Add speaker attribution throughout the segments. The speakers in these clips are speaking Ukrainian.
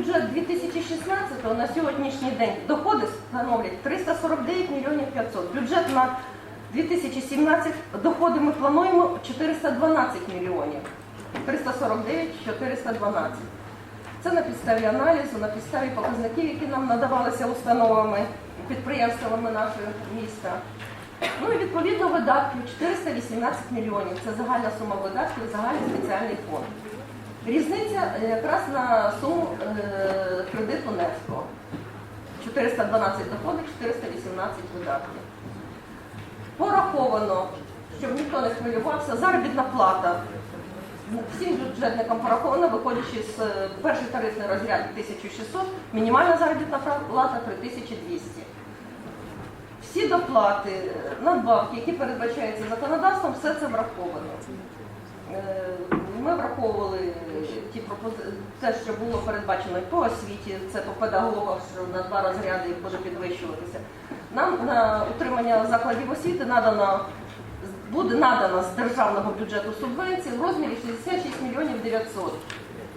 Speaker 1: бюджет 2016 на сьогоднішній день доходи становлять 349 мільйонів 500. Бюджет на 2017 доходи ми плануємо 412 мільйонів. 349 412. Це на підставі аналізу, на підставі показників, які нам надавалися установами, підприємствами нашого міста. Ну і відповідно видатків 418 мільйонів. Це загальна сума видатків, загальний спеціальний фонд. Різниця е, якраз на суму е, кредиту НЕСКО. 412 доходів, 418 видатків. Пораховано, щоб ніхто не хвилювався, заробітна плата. Всім бюджетникам пораховано, виходячи з е, перший тарифний розряд 1600, мінімальна заробітна плата 3200. Всі доплати, надбавки, які передбачаються законодавством, все це враховано. Е, Ми враховували ті пропози- те, що було передбачено і по освіті, це по педагогах, що на два розряди буде підвищуватися. Нам на утримання закладів освіти надано буде надано з державного бюджету субвенції в розмірі 66 мільйонів 900.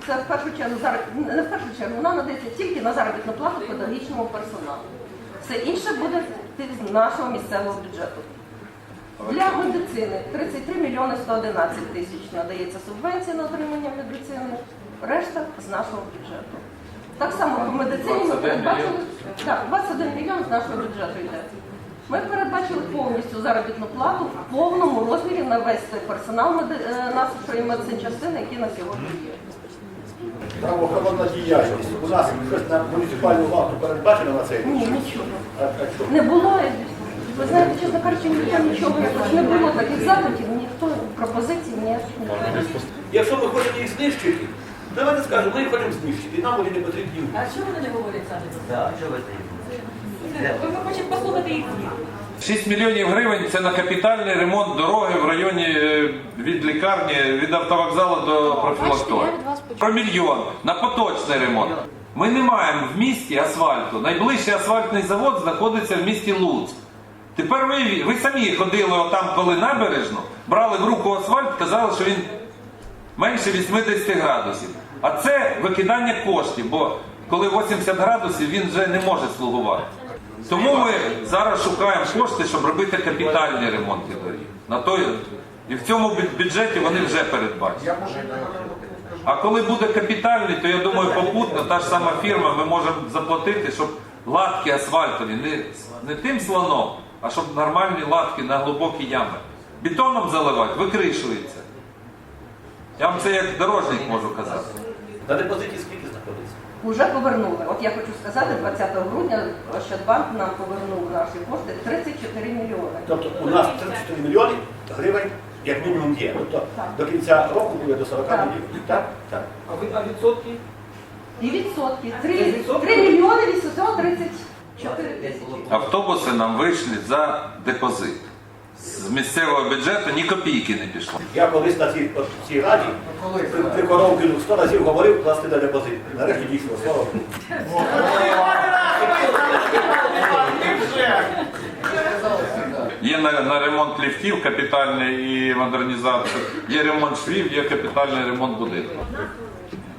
Speaker 1: Це в першу чергу не в першу чергу, вона надається тільки на заробітну плату педагогічному персоналу. Все інше буде з нашого місцевого бюджету. Для медицини 33 мільйони 111 тисяч надається субвенція на отримання медицини, решта з нашого бюджету. Так само в медицині ми передбачили так, 21 мільйон з нашого бюджету йде. Ми передбачили повністю заробітну плату в повному розмірі на весь той персонал меди- е, нашої медицинчастини, який на сьогодні є.
Speaker 2: Правоохоронна діяльність. У нас щось на муніципальну варту передбачено на цей
Speaker 1: Ні, нічого.
Speaker 2: А- а?
Speaker 1: Не було. Ви знаєте, чесно кажучи, ніхто нічого не було таких запитів, ніхто пропозицій не.
Speaker 3: Якщо ми хочемо їх знищити, давайте скажемо, ми їх хочемо знищити, нам вони не потрібні.
Speaker 4: А чого вони не говорять
Speaker 5: чого ви?
Speaker 4: Ви ми хочемо послухати їх.
Speaker 6: 6 мільйонів гривень це на капітальний ремонт дороги в районі е, від лікарні, від автовокзалу до профілакторії. Про мільйон на поточний ремонт. Ми не маємо в місті асфальту. Найближчий асфальтний завод знаходиться в місті Луцьк. Тепер ви, ви самі ходили отам, коли набережну, брали в руку асфальт, казали, що він менше 80 градусів. А це викидання коштів, бо коли 80 градусів він вже не може слугувати. Тому ми зараз шукаємо кошти, щоб робити капітальні ремонти доріг. І в цьому бюджеті вони вже передбачені. А коли буде капітальний, то я думаю, попутно та ж сама фірма, ми можемо заплатити, щоб латки асфальтові, не, не тим слоном, а щоб нормальні латки на глибокі ями. Бетоном заливати, викришується. Я вам це як дорожник можу казати.
Speaker 3: На депозиті скільки знаходиться?
Speaker 1: Уже повернули. От я хочу сказати, 20 грудня Ощадбанк нам повернув наші кошти 34 мільйони.
Speaker 2: Тобто у нас 34 мільйони гривень як мінімум є. Тобто до кінця року буде до 40
Speaker 1: Так.
Speaker 2: мільйонів. Так? Так.
Speaker 7: А ви- а відсотки?
Speaker 1: І відсотки. 3, 3 мільйони 834 тисячі.
Speaker 6: Автобуси нам вийшли за депозит. З місцевого бюджету ні копійки не пішло.
Speaker 2: Я колись на цій, цій раді при, при Коровкіну 100 разів говорив класти на депозит. Нарешті дійшло, слава Богу.
Speaker 6: Є на, на ремонт ліфтів капітальний і модернізацію, є ремонт швів, є капітальний ремонт будинку.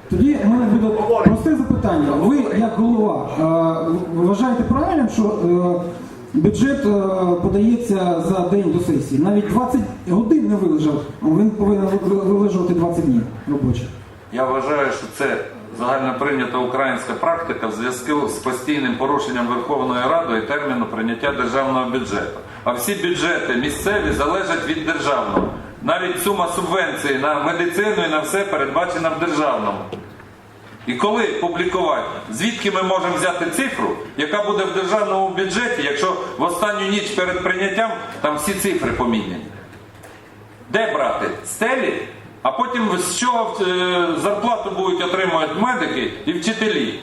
Speaker 8: Тоді у мене буде просте запитання. Ви, як голова, е, вважаєте правильним, що е, бюджет е, подається за день до сесії? Навіть 20 годин не вилежав, він повинен ви- вилежувати 20 днів робочих.
Speaker 6: Я вважаю, що це загально прийнята українська практика в зв'язку з постійним порушенням Верховною Радою терміну прийняття державного бюджету. А всі бюджети місцеві залежать від державного. Навіть сума субвенції на медицину і на все передбачена в державному. І коли публікувати, звідки ми можемо взяти цифру, яка буде в державному бюджеті, якщо в останню ніч перед прийняттям там всі цифри поміняні? Де брати? Стелі? А потім з чого е, зарплату будуть отримувати медики і вчителі?